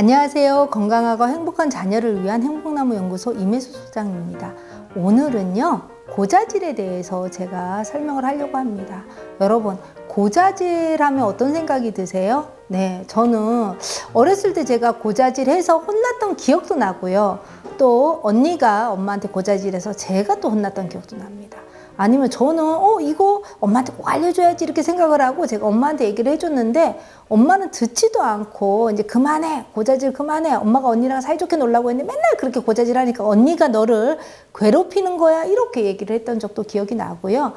안녕하세요. 건강하고 행복한 자녀를 위한 행복나무 연구소 임혜수 소장입니다. 오늘은요. 고자질에 대해서 제가 설명을 하려고 합니다. 여러분, 고자질 하면 어떤 생각이 드세요? 네, 저는 어렸을 때 제가 고자질해서 혼났던 기억도 나고요. 또 언니가 엄마한테 고자질해서 제가 또 혼났던 기억도 납니다. 아니면 저는 어 이거 엄마한테 꼭 알려줘야지 이렇게 생각을 하고 제가 엄마한테 얘기를 해줬는데 엄마는 듣지도 않고 이제 그만해 고자질 그만해 엄마가 언니랑 사이좋게 놀라고 했는데 맨날 그렇게 고자질 하니까 언니가 너를 괴롭히는 거야? 이렇게 얘기를 했던 적도 기억이 나고요.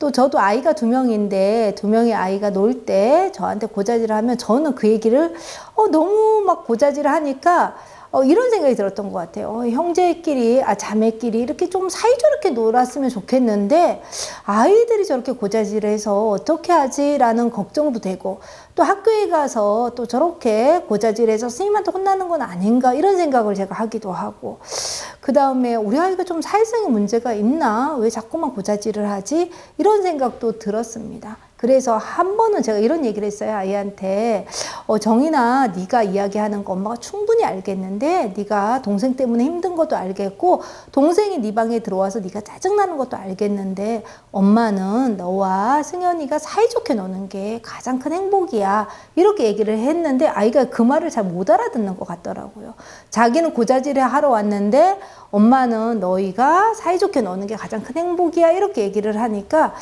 또 저도 아이가 두 명인데 두 명의 아이가 놀 때 저한테 고자질을 하면 저는 그 얘기를 어 너무 막 고자질을 하니까 어, 이런 생각이 들었던 것 같아요. 어, 형제끼리, 아, 자매끼리 이렇게 좀 사이좋게 놀았으면 좋겠는데, 아이들이 저렇게 고자질해서 어떻게 하지라는 걱정도 되고, 또 학교에 가서 또 저렇게 고자질해서 스님한테 혼나는 건 아닌가, 이런 생각을 제가 하기도 하고, 그 다음에 우리 아이가 좀 사회성에 문제가 있나? 왜 자꾸만 고자질을 하지? 이런 생각도 들었습니다. 그래서 한 번은 제가 이런 얘기를 했어요 아이한테. 어, 정인아 네가 이야기하는 거 엄마가 충분히 알겠는데 네가 동생 때문에 힘든 것도 알겠고 동생이 네 방에 들어와서 네가 짜증나는 것도 알겠는데 엄마는 너와 승현이가 사이좋게 노는 게 가장 큰 행복이야. 이렇게 얘기를 했는데 아이가 그 말을 잘 못 알아듣는 것 같더라고요. 자기는 고자질을 하러 왔는데 엄마는 너희가 사이좋게 노는 게 가장 큰 행복이야. 이렇게 얘기를 하니까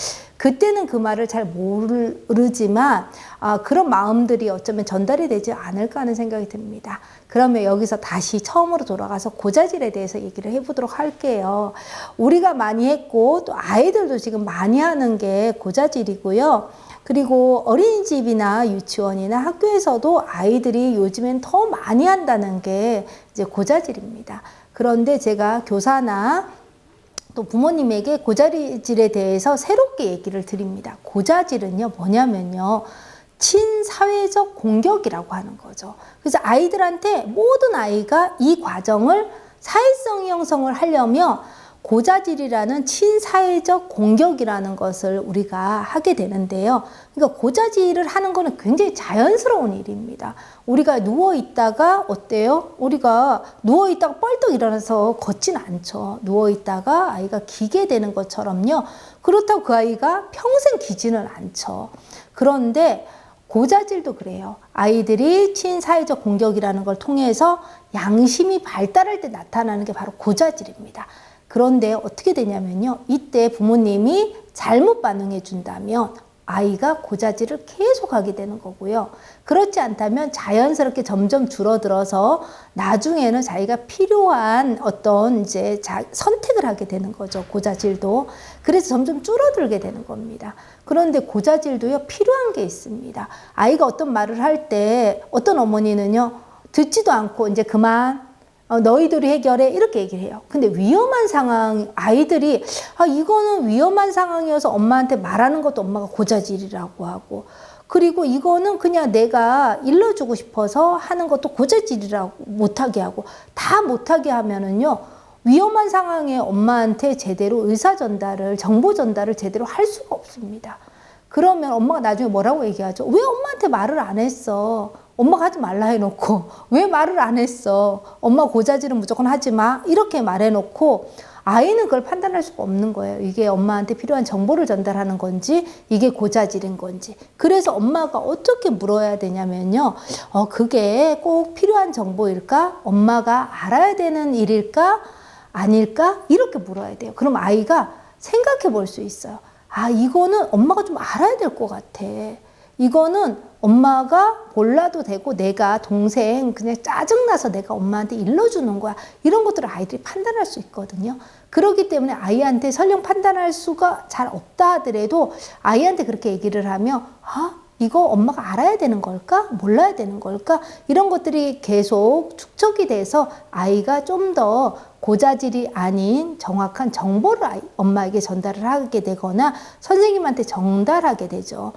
그때는 그 말을 잘 모르지만 아, 그런 마음들이 어쩌면 전달이 되지 않을까 하는 생각이 듭니다. 그러면 여기서 다시 처음으로 돌아가서 고자질에 대해서 얘기를 해보도록 할게요. 우리가 많이 했고 또 아이들도 지금 많이 하는 게 고자질이고요. 그리고 어린이집이나 유치원이나 학교에서도 아이들이 요즘엔 더 많이 한다는 게 이제 고자질입니다. 그런데 제가 교사나 또 부모님에게 고자질에 대해서 새롭게 얘기를 드립니다. 고자질은요, 뭐냐면요. 친사회적 공격이라고 하는 거죠. 그래서 아이들한테 모든 아이가 이 과정을 사회성 형성을 하려면 고자질이라는 친사회적 공격이라는 것을 우리가 하게 되는데요. 그러니까 고자질을 하는 거는 굉장히 자연스러운 일입니다. 우리가 누워 있다가 어때요? 우리가 누워 있다가 뻘떡 일어나서 걷진 않죠. 누워 있다가 아이가 기게 되는 것처럼요. 그렇다고 그 아이가 평생 기지는 않죠. 그런데 고자질도 그래요. 아이들이 친사회적 공격이라는 걸 통해서 양심이 발달할 때 나타나는 게 바로 고자질입니다. 그런데 어떻게 되냐면요. 이때 부모님이 잘못 반응해 준다면 아이가 고자질을 계속 하게 되는 거고요. 그렇지 않다면 자연스럽게 점점 줄어들어서 나중에는 자기가 필요한 어떤 이제 자, 선택을 하게 되는 거죠. 고자질도. 그래서 점점 줄어들게 되는 겁니다. 그런데 고자질도요, 필요한 게 있습니다. 아이가 어떤 말을 할 때 어떤 어머니는요, 듣지도 않고 이제 그만 어, 너희들이 해결해 이렇게 얘기를 해요. 근데 위험한 상황 아이들이 아 이거는 위험한 상황이어서 엄마한테 말하는 것도 엄마가 고자질이라고 하고 그리고 이거는 그냥 내가 일러주고 싶어서 하는 것도 고자질이라고 못하게 하고 다 못하게 하면은요 위험한 상황에 엄마한테 제대로 의사 전달을 정보 전달을 제대로 할 수가 없습니다. 그러면 엄마가 나중에 뭐라고 얘기하죠? 왜 엄마한테 말을 안 했어? 엄마가 하지 말라 해놓고 왜 말을 안 했어? 엄마 고자질은 무조건 하지 마. 이렇게 말해놓고 아이는 그걸 판단할 수가 없는 거예요. 이게 엄마한테 필요한 정보를 전달하는 건지 이게 고자질인 건지. 그래서 엄마가 어떻게 물어야 되냐면요. 어, 그게 꼭 필요한 정보일까? 엄마가 알아야 되는 일일까? 아닐까? 이렇게 물어야 돼요. 그럼 아이가 생각해 볼 수 있어요. 아, 이거는 엄마가 좀 알아야 될 것 같아. 이거는 엄마가 몰라도 되고 내가 동생 그냥 짜증나서 내가 엄마한테 일러주는 거야. 이런 것들을 아이들이 판단할 수 있거든요. 그렇기 때문에 아이한테 설령 판단할 수가 잘 없다 하더라도 아이한테 그렇게 얘기를 하면 아, 이거 엄마가 알아야 되는 걸까? 몰라야 되는 걸까? 이런 것들이 계속 축적이 돼서 아이가 좀 더 고자질이 아닌 정확한 정보를 엄마에게 전달을 하게 되거나 선생님한테 전달하게 되죠.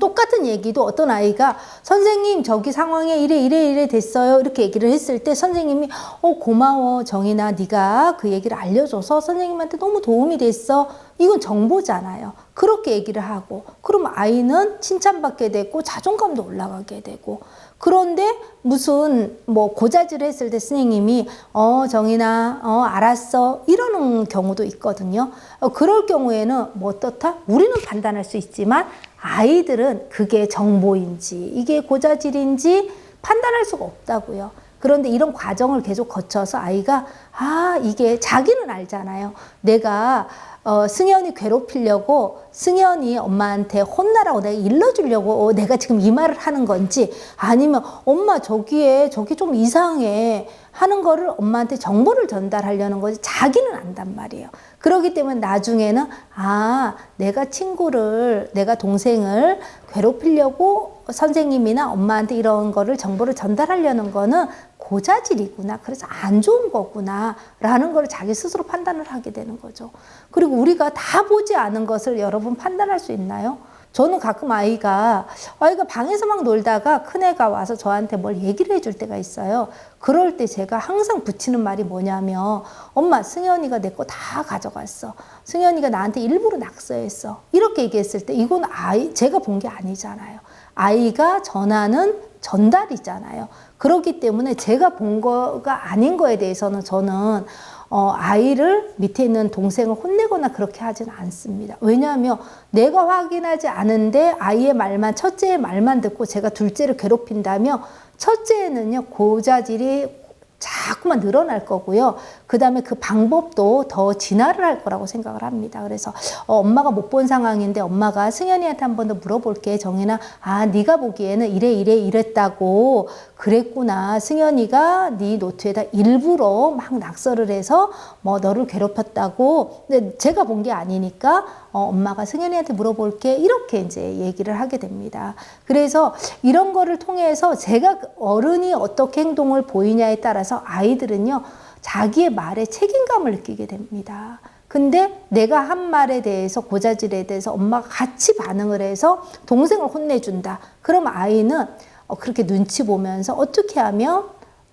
똑같은 얘기도 어떤 아이가 선생님 저기 상황에 이래 이래 이래 됐어요. 이렇게 얘기를 했을 때 선생님이 어 고마워 정인아. 네가 그 얘기를 알려줘서 선생님한테 너무 도움이 됐어. 이건 정보잖아요. 그렇게 얘기를 하고 그럼 아이는 칭찬받게 되고 자존감도 올라가게 되고 그런데 무슨 뭐 고자질을 했을 때 선생님이 어 정인아. 어 알았어. 이러는 경우도 있거든요. 어, 그럴 경우에는 뭐 어떻다? 우리는 판단할 수 있지만 아이들은 그게 정보인지 이게 고자질인지 판단할 수가 없다고요. 그런데 이런 과정을 계속 거쳐서 아이가 아 이게 자기는 알잖아요. 내가 어, 승현이 괴롭히려고 승현이 엄마한테 혼나라고 내가 일러주려고 어, 내가 지금 이 말을 하는 건지 아니면 엄마 저기에 저기 좀 이상해 하는 거를 엄마한테 정보를 전달하려는 거지 자기는 안단 말이에요. 그러기 때문에 나중에는 아 내가 친구를 내가 동생을 괴롭히려고 선생님이나 엄마한테 이런 거를 정보를 전달하려는 거는 고자질이구나. 그래서 안 좋은 거구나. 라는 걸 자기 스스로 판단을 하게 되는 거죠. 그리고 우리가 다 보지 않은 것을 여러분 판단할 수 있나요? 저는 가끔 아이가, 아이가 방에서 막 놀다가 큰애가 와서 저한테 뭘 얘기를 해줄 때가 있어요. 그럴 때 제가 항상 붙이는 말이 뭐냐면, 엄마, 승현이가 내 거 다 가져갔어. 승현이가 나한테 일부러 낙서했어. 이렇게 얘기했을 때, 이건 아이, 제가 본 게 아니잖아요. 아이가 전하는 전달이잖아요. 그렇기 때문에 제가 본 거가 아닌 거에 대해서는 저는 어, 아이를 밑에 있는 동생을 혼내거나 그렇게 하지는 않습니다. 왜냐하면 내가 확인하지 않은데 아이의 말만, 첫째의 말만 듣고 제가 둘째를 괴롭힌다면 첫째는요, 고자질이 자꾸만 늘어날 거고요. 그 다음에 그 방법도 더 진화를 할 거라고 생각을 합니다. 그래서 어, 엄마가 못 본 상황인데 엄마가 승현이한테 한 번 더 물어볼게. 정인아, 아 네가 보기에는 이래 이래 이랬다고 그랬구나. 승현이가 네 노트에다 일부러 막 낙서를 해서 뭐 너를 괴롭혔다고. 근데 제가 본 게 아니니까 어, 엄마가 승현이한테 물어볼게. 이렇게 이제 얘기를 하게 됩니다. 그래서 이런 거를 통해서 제가 어른이 어떻게 행동을 보이냐에 따라서 아이들은요. 자기의 말에 책임감을 느끼게 됩니다. 근데 내가 한 말에 대해서 고자질에 대해서 엄마가 같이 반응을 해서 동생을 혼내준다. 그럼 아이는 어, 그렇게 눈치 보면서 어떻게 하면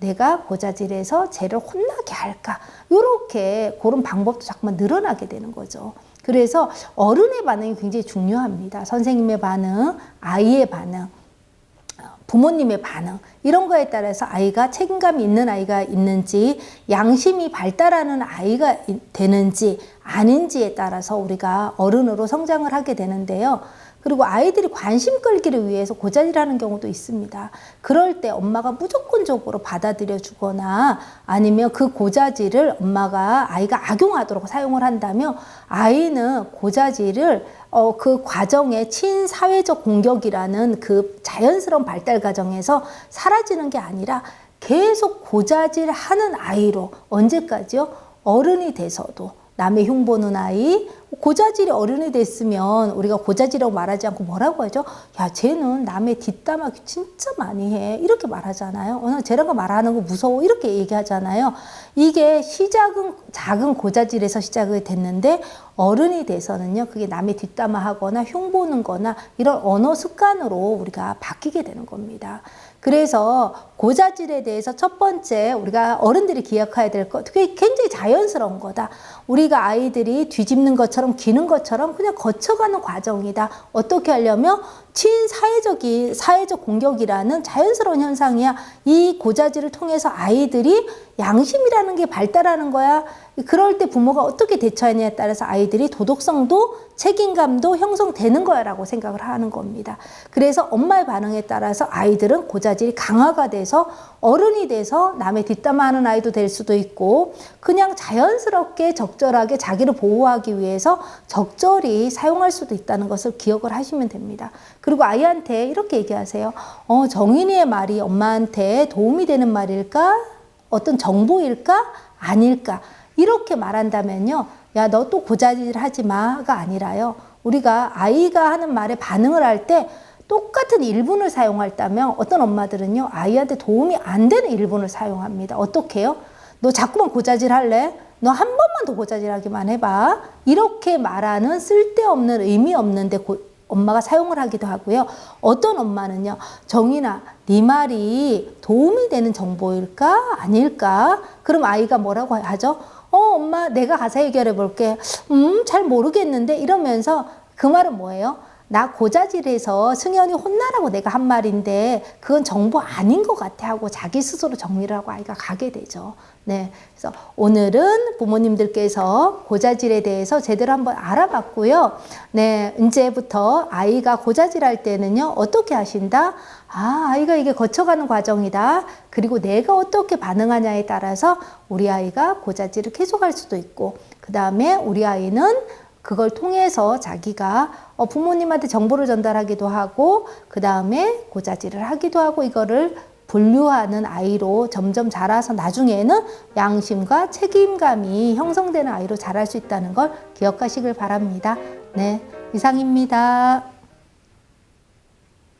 내가 고자질해서 쟤를 혼나게 할까? 이렇게 그런 방법도 자꾸만 늘어나게 되는 거죠. 그래서 어른의 반응이 굉장히 중요합니다. 선생님의 반응, 아이의 반응. 부모님의 반응 이런 거에 따라서 아이가 책임감이 있는 아이가 있는지 양심이 발달하는 아이가 되는지 아닌지에 따라서 우리가 어른으로 성장을 하게 되는데요. 그리고 아이들이 관심 끌기를 위해서 고자질하는 경우도 있습니다. 그럴 때 엄마가 무조건적으로 받아들여 주거나 아니면 그 고자질을 엄마가 아이가 악용하도록 사용을 한다면 아이는 고자질을 어, 그 과정의 친사회적 공격이라는 그 자연스러운 발달 과정에서 사라지는 게 아니라 계속 고자질 하는 아이로 언제까지요? 어른이 돼서도 남의 흉보는 아이, 고자질이 어른이 됐으면 우리가 고자질이라고 말하지 않고 뭐라고 하죠? 야, 쟤는 남의 뒷담화기 진짜 많이 해. 이렇게 말하잖아요. 오늘 쟤랑 말하는 거 무서워. 이렇게 얘기하잖아요. 이게 시작은 작은 고자질에서 시작이 됐는데 어른이 돼서는요, 그게 남의 뒷담화 하거나 흉보는 거나 이런 언어 습관으로 우리가 바뀌게 되는 겁니다. 그래서 고자질에 대해서 첫 번째 우리가 어른들이 기억해야 될 것, 그게 굉장히 자연스러운 거다. 우리가 아이들이 뒤집는 것처럼 기는 것처럼 그냥 거쳐가는 과정이다. 어떻게 하려면 친사회적이 사회적 공격이라는 자연스러운 현상이야. 이 고자질을 통해서 아이들이 양심이라는 게 발달하는 거야. 그럴 때 부모가 어떻게 대처하냐에 따라서 아이들이 도덕성도 책임감도 형성되는 거야라고 생각을 하는 겁니다. 그래서 엄마의 반응에 따라서 아이들은 고자질이 강화가 돼서 어른이 돼서 남의 뒷담화하는 아이도 될 수도 있고 그냥 자연스럽게 적절하게 자기를 보호하기 위해서 적절히 사용할 수도 있다는 것을 기억을 하시면 됩니다. 그리고 아이한테 이렇게 얘기하세요. 어, 정인이의 말이 엄마한테 도움이 되는 말일까? 어떤 정보일까? 아닐까? 이렇게 말한다면요. 야, 너 또 고자질 하지 마가 아니라요. 우리가 아이가 하는 말에 반응을 할 때 똑같은 일분을 사용할다면 어떤 엄마들은요, 아이한테 도움이 안 되는 일분을 사용합니다. 어떻게 해요? 너 자꾸만 고자질 할래? 너 한 번만 더 고자질 하기만 해봐. 이렇게 말하는 쓸데없는 의미 없는데 고, 엄마가 사용을 하기도 하고요. 어떤 엄마는요, 정인아, 네 말이 도움이 되는 정보일까? 아닐까? 그럼 아이가 뭐라고 하죠? 어, 엄마, 내가 가서 해결해 볼게. 음, 잘 모르겠는데? 이러면서 그 말은 뭐예요? 나 고자질해서 승현이 혼나라고 내가 한 말인데 그건 정보 아닌 것 같아 하고 자기 스스로 정리를 하고 아이가 가게 되죠. 네. 그래서 오늘은 부모님들께서 고자질에 대해서 제대로 한번 알아봤고요. 네. 이제부터 아이가 고자질할 때는요. 어떻게 하신다? 아, 아이가 이게 거쳐가는 과정이다. 그리고 내가 어떻게 반응하냐에 따라서 우리 아이가 고자질을 계속할 수도 있고, 그 다음에 우리 아이는 그걸 통해서 자기가 어, 부모님한테 정보를 전달하기도 하고, 그 다음에 고자질을 하기도 하고, 이거를 분류하는 아이로 점점 자라서 나중에는 양심과 책임감이 형성되는 아이로 자랄 수 있다는 걸 기억하시길 바랍니다. 네, 이상입니다.